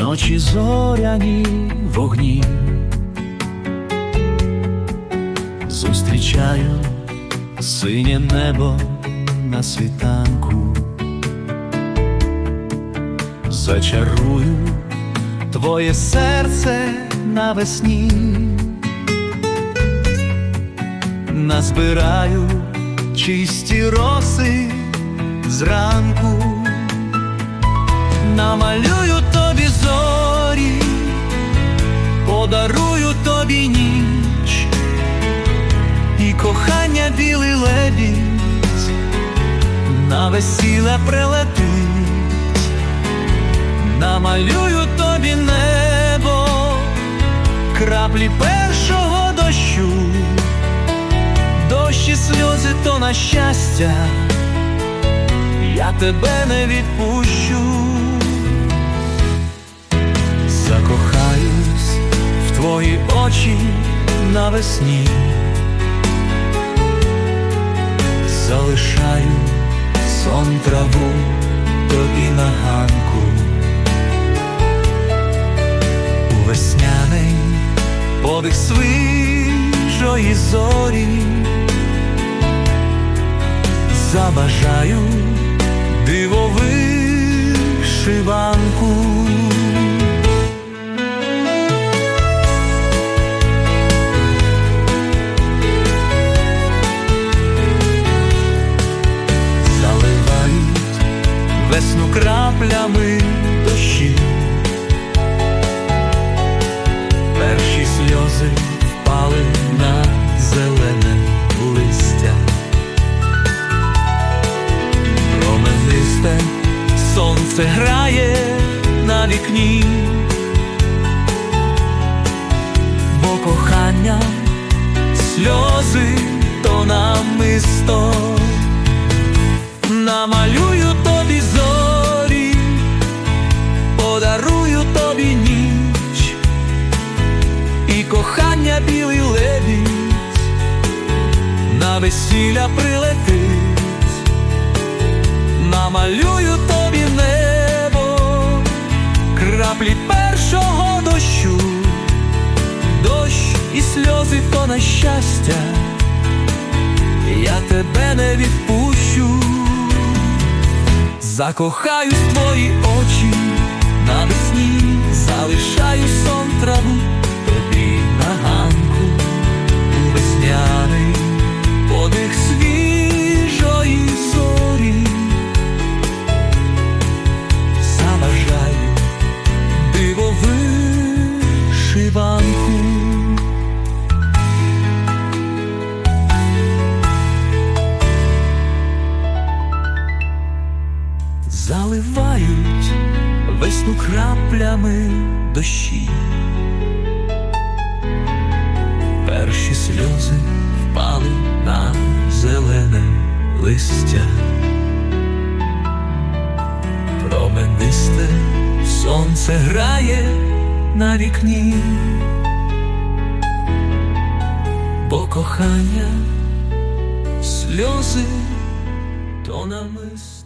ночі зоряні вогні. Зустрічаю синє небо на світанку, зачарую твоє серце навесні, назбираю чисті роси зранку, намалюю тобі зорі, подарую тобі ніч і кохання білий лебідь на весілля прилетить, намалюю тобі небо, краплі першого дощу, дощі сльози то на щастя, я тебе не відпущу, закохаюсь в твої очі навесні. залишаю сон траву тобі на ганку у весняний подих свіжої зорі забажаю весну краплями дощі. Перші сльози впали на зелене листя. Променисте сонце грає на вікні, бо кохання сльози то намисто намалюю весілля прилетить, намалюю тобі небо, краплі першого дощу, дощ і сльози то на щастя. Я тебе не відпущу, закохаюсь твої очі навесні, залишаю сон траву заливають весну краплями дощі. Перші сльози впали на зелене листя, променисте сонце грає на вікні, бо кохання сльози то намисто.